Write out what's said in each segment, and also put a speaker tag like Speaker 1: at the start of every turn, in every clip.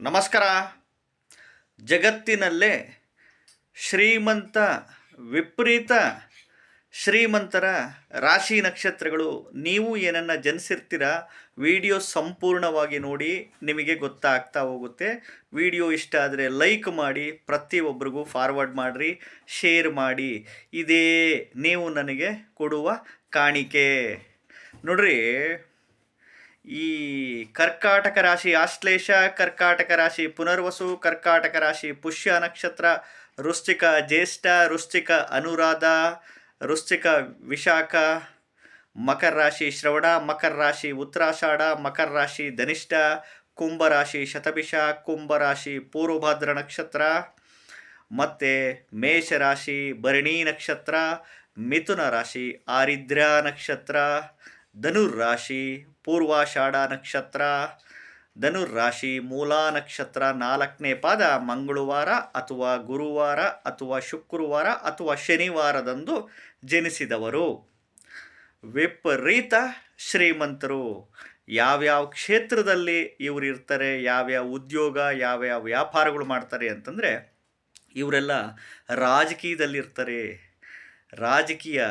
Speaker 1: ನಮಸ್ಕಾರ. ಜಗತ್ತಿನಲ್ಲೇ ಶ್ರೀಮಂತ, ವಿಪರೀತ ಶ್ರೀಮಂತರ ರಾಶಿ ನಕ್ಷತ್ರಗಳು, ನೀವು ಏನನ್ನು ಜನಿಸಿರ್ತೀರ? ವಿಡಿಯೋ ಸಂಪೂರ್ಣವಾಗಿ ನೋಡಿ ನಿಮಗೆ ಗೊತ್ತಾಗ್ತಾ ಹೋಗುತ್ತೆ. ವಿಡಿಯೋ ಇಷ್ಟ ಆದರೆ ಲೈಕ್ ಮಾಡಿ, ಪ್ರತಿಯೊಬ್ಬರಿಗೂ ಫಾರ್ವರ್ಡ್ ಮಾಡಿರಿ, ಶೇರ್ ಮಾಡಿ. ಇದೇ ನೀವು ನನಗೆ ಕೊಡುವ ಕಾಣಿಕೆ. ನೋಡ್ರಿ ಈ ಕರ್ಕಾಟಕ ರಾಶಿ ಆಶ್ಲೇಷ, ಕರ್ಕಾಟಕ ರಾಶಿ ಪುನರ್ವಸು, ಕರ್ಕಾಟಕ ರಾಶಿ ಪುಷ್ಯ ನಕ್ಷತ್ರ, ವೃಶ್ಚಿಕ ಜ್ಯೇಷ್ಠ, ವೃಶ್ಚಿಕ ಅನುರಾಧ, ವೃಶ್ಚಿಕ ವಿಶಾಖ, ಮಕರ ರಾಶಿ ಶ್ರವಣ, ಮಕರ ರಾಶಿ ಉತ್ತರಾಷಾಢ, ಮಕರ ರಾಶಿ ಧನಿಷ್ಠ ಕುಂಭರಾಶಿ ಶತಭಿಷ ಕುಂಭರಾಶಿ ಪೂರ್ವಭಾದ್ರ ನಕ್ಷತ್ರ, ಮತ್ತು ಮೇಷರಾಶಿ ಭರಣಿ ನಕ್ಷತ್ರ, ಮಿಥುನ ರಾಶಿ ಆರಿದ್ರ ನಕ್ಷತ್ರ ಧನುರ್ರಾಶಿ, ಪೂರ್ವಾಷಾಢ ನಕ್ಷತ್ರ, ಧನುರ್ರಾಶಿ, ಮೂಲಾ ನಕ್ಷತ್ರ, ನಾಲ್ಕನೇ ಪಾದ ಮಂಗಳವಾರ ಅಥವಾ ಗುರುವಾರ ಅಥವಾ ಶುಕ್ರವಾರ ಅಥವಾ ಶನಿವಾರದಂದು ಜನಿಸಿದವರು. ವಿಪರೀತ ಶ್ರೀಮಂತರು. ಯಾವ್ಯಾವ ಕ್ಷೇತ್ರದಲ್ಲಿ ಇವರು ಇರ್ತಾರೆ, ಯಾವ್ಯಾವ ಉದ್ಯೋಗ, ಯಾವ್ಯಾವ ವ್ಯಾಪಾರಗಳು ಮಾಡ್ತಾರೆ ಅಂತಂದರೆ, ಇವರೆಲ್ಲ ರಾಜಕೀಯದಲ್ಲಿರ್ತಾರೆ. ರಾಜಕೀಯ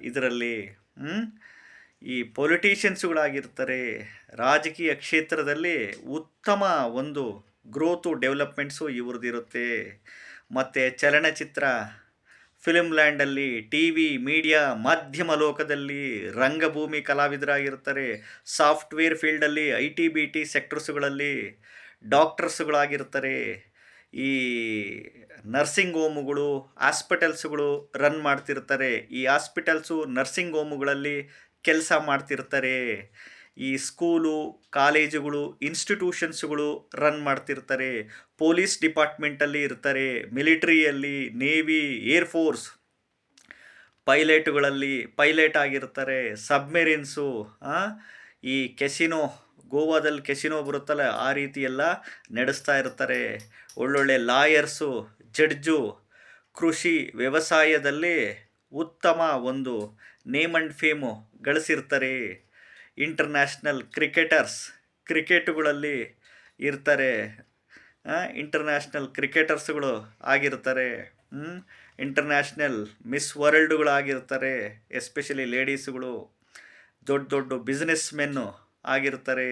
Speaker 1: ಇದರಲ್ಲಿ ಈ ಪೊಲಿಟಿಷಿಯನ್ಸ್ಗಳಾಗಿರ್ತಾರೆ ರಾಜಕೀಯ ಕ್ಷೇತ್ರದಲ್ಲಿ ಉತ್ತಮ ಒಂದು ಗ್ರೋತು ಡೆವಲಪ್ಮೆಂಟ್ಸು ಇವ್ರದ್ದಿರುತ್ತೆ ಮತ್ತು ಚಲನಚಿತ್ರ ಫಿಲ್ಮ್ ಲ್ಯಾಂಡಲ್ಲಿ ಟಿ ವಿ ಮೀಡಿಯಾ ಮಾಧ್ಯಮ ಲೋಕದಲ್ಲಿ ರಂಗಭೂಮಿ ಕಲಾವಿದರಾಗಿರ್ತಾರೆ. ಸಾಫ್ಟ್ವೇರ್ ಫೀಲ್ಡಲ್ಲಿ ಐ ಟಿ ಬಿ ಟಿ ಸೆಕ್ಟರ್ಸ್ಗಳಲ್ಲಿ ಡಾಕ್ಟರ್ಸ್ಗಳಾಗಿರ್ತಾರೆ ಈ ನರ್ಸಿಂಗ್ ಹೋಮುಗಳು ಹಾಸ್ಪಿಟಲ್ಸ್ಗಳು ರನ್ ಮಾಡ್ತಿರ್ತಾರೆ. ಈ ಆಸ್ಪಿಟಲ್ಸು ನರ್ಸಿಂಗ್ ಹೋಮುಗಳಲ್ಲಿ ಕೆಲಸ ಮಾಡ್ತಿರ್ತಾರೆ. ಈ ಸ್ಕೂಲು, ಕಾಲೇಜುಗಳು, ಇನ್ಸ್ಟಿಟ್ಯೂಷನ್ಸ್ಗಳು ರನ್ ಮಾಡ್ತಿರ್ತಾರೆ. ಪೊಲೀಸ್ ಡಿಪಾರ್ಟ್ಮೆಂಟಲ್ಲಿ ಇರ್ತಾರೆ. ಮಿಲಿಟ್ರಿಯಲ್ಲಿ, ನೇವಿ ಏರ್ಫೋರ್ಸ್ ಪೈಲಟ್ಗಳಲ್ಲಿ ಪೈಲಟ್ ಆಗಿರ್ತಾರೆ. ಸಬ್ಮೆರಿನ್ಸು ಈ ಕೆಸಿನೋ, ಗೋವಾದಲ್ಲಿ ಕೆಸಿನೋ ಬರುತ್ತಲ್ಲ, ಆ ರೀತಿ ಎಲ್ಲ ನಡೆಸ್ತಾ ಇರ್ತಾರೆ. ಒಳ್ಳೊಳ್ಳೆ ಲಾಯರ್ಸು, ಜಡ್ಜು, ಕೃಷಿ ವ್ಯವಸಾಯದಲ್ಲಿ ಉತ್ತಮ ಒಂದು ನೇಮ್ ಆ್ಯಂಡ್ ಫೇಮು ಗಳಿಸಿರ್ತಾರೆ. ಇಂಟರ್ನ್ಯಾಷನಲ್ ಕ್ರಿಕೆಟರ್ಸ್ ಕ್ರಿಕೆಟುಗಳಲ್ಲಿ ಇರ್ತಾರೆ. ಇಂಟರ್ನ್ಯಾಷನಲ್ ಕ್ರಿಕೆಟರ್ಸ್ಗಳು ಆಗಿರ್ತಾರೆ. ಇಂಟರ್ನ್ಯಾಷನಲ್ ಮಿಸ್ ವರ್ಲ್ಡ್ಗಳಾಗಿರ್ತಾರೆ ಎಸ್ಪೆಷಲಿ ಲೇಡೀಸ್ಗಳು ದೊಡ್ಡ ದೊಡ್ಡ ಬಿಸ್ನೆಸ್ ಮೆನ್ನು ಆಗಿರ್ತಾರೆ.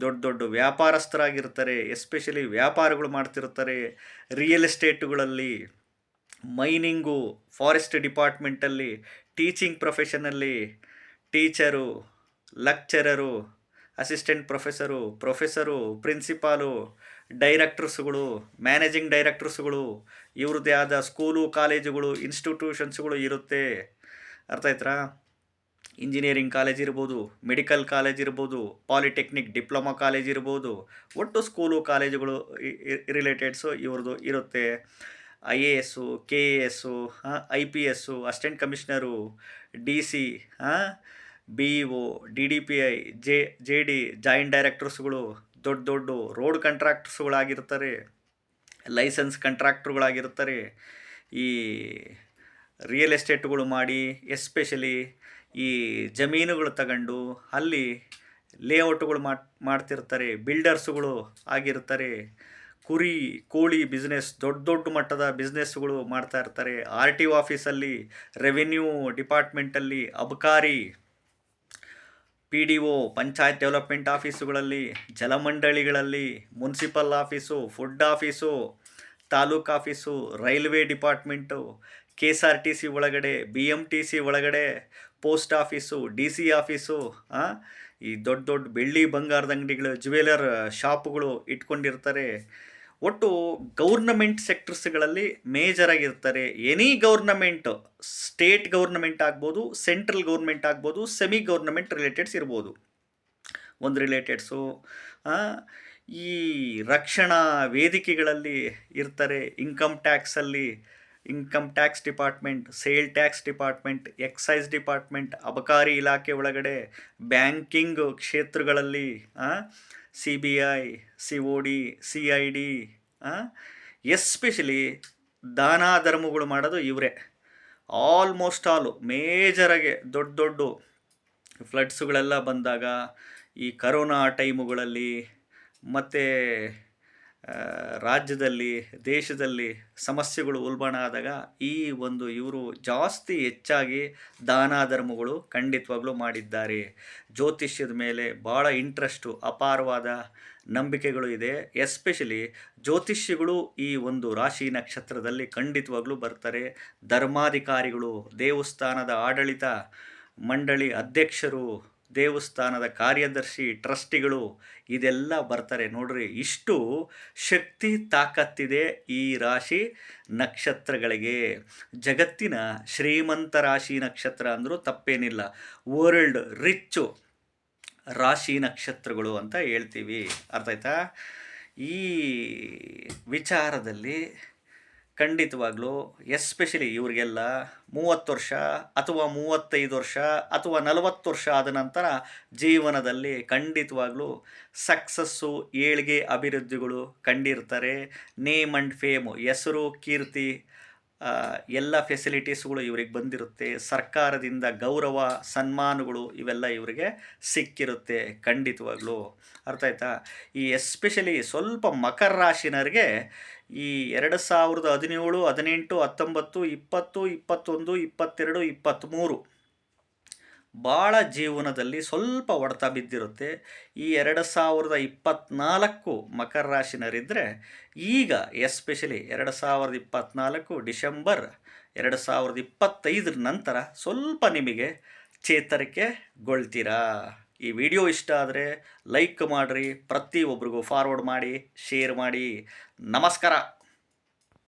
Speaker 1: ದೊಡ್ಡ ದೊಡ್ಡ ವ್ಯಾಪಾರಸ್ಥರಾಗಿರ್ತಾರೆ. ಎಸ್ಪೆಷಲಿ ವ್ಯಾಪಾರಗಳು ಮಾಡ್ತಿರ್ತಾರೆ. ರಿಯಲ್ ಎಸ್ಟೇಟುಗಳಲ್ಲಿ ಮೈನಿಂಗು ಫಾರೆಸ್ಟ್ ಡಿಪಾರ್ಟ್ಮೆಂಟಲ್ಲಿ teaching ಪ್ರೊಫೆಷನಲ್ಲಿ teacher lecturer assistant professor professor principal ಡೈರೆಕ್ಟರ್ಸ್ಗಳು managing ಡೈರೆಕ್ಟರ್ಸ್ಗಳು ಇವ್ರದ್ದೇ ಆದ ಸ್ಕೂಲು ಕಾಲೇಜುಗಳು ಇನ್ಸ್ಟಿಟ್ಯೂಷನ್ಸ್ಗಳು ಇರುತ್ತೆ. ಅರ್ಥ ಆಯ್ತಾ ಇಂಜಿನಿಯರಿಂಗ್ ಕಾಲೇಜ್ ಇರ್ಬೋದು ಮೆಡಿಕಲ್ ಕಾಲೇಜ್ ಇರ್ಬೋದು ಪಾಲಿಟೆಕ್ನಿಕ್ ಡಿಪ್ಲೊಮಾ ಕಾಲೇಜ್ ಇರ್ಬೋದು, ಒಟ್ಟು ಸ್ಕೂಲು ಕಾಲೇಜುಗಳು ರಿಲೇಟೆಡ್ಸು ಇವ್ರದ್ದು ಇರುತ್ತೆ. I A S, K A S I P S, assistant commissioner, D C B E O, D D P I, J J D, joint ಡೈರೆಕ್ಟರ್ಸ್ಗಳು, ದೊಡ್ಡ ದೊಡ್ಡ road ಕಾಂಟ್ರಾಕ್ಟರ್ಸ್ಗಳಾಗಿರ್ತಾರೆ, licence ಕಾಂಟ್ರಾಕ್ಟ್ರುಗಳಾಗಿರ್ತಾರೆ, ಈ real ಎಸ್ಟೇಟ್ಗಳು ಮಾಡಿ, especially ಈ ಜಮೀನುಗಳು ತಗೊಂಡು ಅಲ್ಲಿ ಲೇಔಟ್ಗಳು ಮಾಡ್, ಮಾಡ್ತಿರ್ತಾರೆ, ಬಿಲ್ಡರ್ಸ್ಗಳು ಆಗಿರ್ತಾರೆ ಕುರಿ, ಕೋಳಿ ಬಿಸ್ನೆಸ್ ದೊಡ್ಡ ದೊಡ್ಡ ಮಟ್ಟದ ಬಿಸ್ನೆಸ್ಗಳು ಮಾಡ್ತಾ ಇರ್ತಾರೆ. ಆರ್ ಟಿ ಒ ಆಫೀಸಲ್ಲಿ ರೆವಿನ್ಯೂ ಡಿಪಾರ್ಟ್ಮೆಂಟಲ್ಲಿ ಅಬಕಾರಿ P D O panchayat development ಆಫೀಸುಗಳಲ್ಲಿ ಜಲಮಂಡಳಿಗಳಲ್ಲಿ municipal office food office taluk office railway department K S R T C ಒಳಗಡೆ ಬಿ ಎಂ ಟಿ ಸಿ ಒಳಗಡೆ post office D C office ಈ ದೊಡ್ಡ ದೊಡ್ಡ ಬೆಳ್ಳಿ ಬಂಗಾರದ ಅಂಗಡಿಗಳು ಜ್ಯುವೆಲರ್ ಶಾಪ್ಗಳು ಇಟ್ಕೊಂಡಿರ್ತಾರೆ. ಒಟ್ಟು ಗೌರ್ನಮೆಂಟ್ ಸೆಕ್ಟರ್ಸ್ಗಳಲ್ಲಿ ಮೇಜರ್ ಆಗಿರ್ತಾರೆ. ಎನಿ ಗೌರ್ನಮೆಂಟ್, ಸ್ಟೇಟ್ ಗೌರ್ನಮೆಂಟ್ ಆಗ್ಬೋದು, ಸೆಂಟ್ರಲ್ ಗೌರ್ಮೆಂಟ್ ಆಗ್ಬೋದು, ಸೆಮಿ ಗೌರ್ನಮೆಂಟ್ ರಿಲೇಟೆಡ್ಸ್ ಇರ್ಬೋದು. ಒಂದು ರಿಲೇಟೆಡ್ಸು ಈ ರಕ್ಷಣಾ ವೇದಿಕೆಗಳಲ್ಲಿ ಇರ್ತಾರೆ, income ಟ್ಯಾಕ್ಸಲ್ಲಿ income tax department sale tax department excise department ಅಬಕಾರಿ ಇಲಾಖೆ ಒಳಗಡೆ ಬ್ಯಾಂಕಿಂಗ್ ಕ್ಷೇತ್ರಗಳಲ್ಲಿ C B I C O D C I D especially ದಾನ ಧರ್ಮಗಳು ಮಾಡೋದು ಇವರೇ ಆಲ್ಮೋಸ್ಟ್ ಆಲು ಮೇಜರಾಗಿ ದೊಡ್ಡ ದೊಡ್ಡ ಫ್ಲಡ್ಸ್ಗಳೆಲ್ಲ ಬಂದಾಗ ಈ ಕರೋನಾ ಟೈಮುಗಳಲ್ಲಿ ಮತ್ತು ರಾಜ್ಯದಲ್ಲಿ, ದೇಶದಲ್ಲಿ ಸಮಸ್ಯೆಗಳು ಉಲ್ಬಣ ಆದಾಗ ಈ ಒಂದು ಇವರು ಜಾಸ್ತಿ ಹೆಚ್ಚಾಗಿ ದಾನ ಧರ್ಮಗಳು ಖಂಡಿತವಾಗ್ಲೂ ಮಾಡಿದ್ದಾರೆ. ಜ್ಯೋತಿಷ್ಯದ ಮೇಲೆ ಭಾಳ ಇಂಟ್ರೆಸ್ಟು ಅಪಾರವಾದ ನಂಬಿಕೆಗಳು ಇದೆ. ಎಸ್ಪೆಷಲಿ ಜ್ಯೋತಿಷ್ಯಗಳು ಈ ಒಂದು ರಾಶಿ ನಕ್ಷತ್ರದಲ್ಲಿ ಖಂಡಿತವಾಗ್ಲೂ ಬರ್ತಾರೆ. ಧರ್ಮಾಧಿಕಾರಿಗಳು, ದೇವಸ್ಥಾನದ ಆಡಳಿತ ಮಂಡಳಿ ಅಧ್ಯಕ್ಷರು ದೇವಸ್ಥಾನದ ಕಾರ್ಯದರ್ಶಿ, ಟ್ರಸ್ಟಿಗಳು ಇದೆಲ್ಲ ಬರ್ತಾರೆ. ನೋಡ್ರಿ, ಇಷ್ಟು ಶಕ್ತಿ, ತಾಕತ್ತಿದೆ ಈ ರಾಶಿ ನಕ್ಷತ್ರಗಳಿಗೆ. ಜಗತ್ತಿನ ಶ್ರೀಮಂತ ರಾಶಿ ನಕ್ಷತ್ರ ಅಂದರೂ ತಪ್ಪೇನಿಲ್ಲ. ವರ್ಲ್ಡ್ ರಿಚ್ಚು ರಾಶಿ ನಕ್ಷತ್ರಗಳು ಅಂತ ಹೇಳ್ತೀವಿ. ಅರ್ಥ ಆಯ್ತಾ? ಈ ವಿಚಾರದಲ್ಲಿ ಖಂಡಿತವಾಗ್ಲೂ ಎಸ್ಪೆಷಲಿ ಇವರಿಗೆಲ್ಲ ಮೂವತ್ತು ವರ್ಷ ಅಥವಾ ಮೂವತ್ತೈದು ವರ್ಷ ಅಥವಾ ನಲವತ್ತು ವರ್ಷ ಆದ ನಂತರ ಜೀವನದಲ್ಲಿ ಖಂಡಿತವಾಗ್ಲೂ ಸಕ್ಸಸ್ಸು, ಏಳಿಗೆ ಅಭಿವೃದ್ಧಿಗಳು ಕಂಡಿರ್ತಾರೆ. ನೇಮ್ ಆ್ಯಂಡ್ ಫೇಮು ಹೆಸರು, ಕೀರ್ತಿ ಎಲ್ಲ ಫೆಸಿಲಿಟೀಸ್ಗಳು ಇವ್ರಿಗೆ ಬಂದಿರುತ್ತೆ. ಸರ್ಕಾರದಿಂದ ಗೌರವ, ಸನ್ಮಾನಗಳು ಇವೆಲ್ಲ ಇವರಿಗೆ ಸಿಕ್ಕಿರುತ್ತೆ ಖಂಡಿತವಾಗ್ಲೂ. ಅರ್ಥ ಆಯ್ತಾ? ಈ ಎಸ್ಪೆಷಲಿ ಸ್ವಲ್ಪ ಮಕರ ರಾಶಿನವ್ರಿಗೆ ಈ ಎರಡು ಸಾವಿರದ ಹದಿನೇಳು, ಹದಿನೆಂಟು, ಹತ್ತೊಂಬತ್ತು, ಇಪ್ಪತ್ತು, ಇಪ್ಪತ್ತೊಂದು, ಇಪ್ಪತ್ತೆರಡು, ಇಪ್ಪತ್ತ್ಮೂರು ಭಾಳ ಜೀವನದಲ್ಲಿ ಸ್ವಲ್ಪ ಹೊಡೆತ ಬಿದ್ದಿರುತ್ತೆ. ಈ ಎರಡು ಸಾವಿರದ ಇಪ್ಪತ್ತ್ನಾಲ್ಕು ಮಕರ ರಾಶಿನರಿದ್ದರೆ ಈಗ ಎಸ್ಪೆಷಲಿ ಎರಡು ಸಾವಿರದ ಇಪ್ಪತ್ತ್ನಾಲ್ಕು ಡಿಸೆಂಬರ್ ಎರಡು ಸಾವಿರದ ಇಪ್ಪತ್ತೈದರ ನಂತರ ಸ್ವಲ್ಪ ನಿಮಗೆ ಚೇತರಿಕೆಗೊಳ್ತೀರಾ. ಈ ವಿಡಿಯೋ ಇಷ್ಟ ಆದರೆ ಲೈಕ್ ಮಾಡಿರಿ ಪ್ರತಿಯೊಬ್ಬರಿಗೂ ಫಾರ್ವರ್ಡ್ ಮಾಡಿ ಶೇರ್ ಮಾಡಿ. ನಮಸ್ಕಾರ.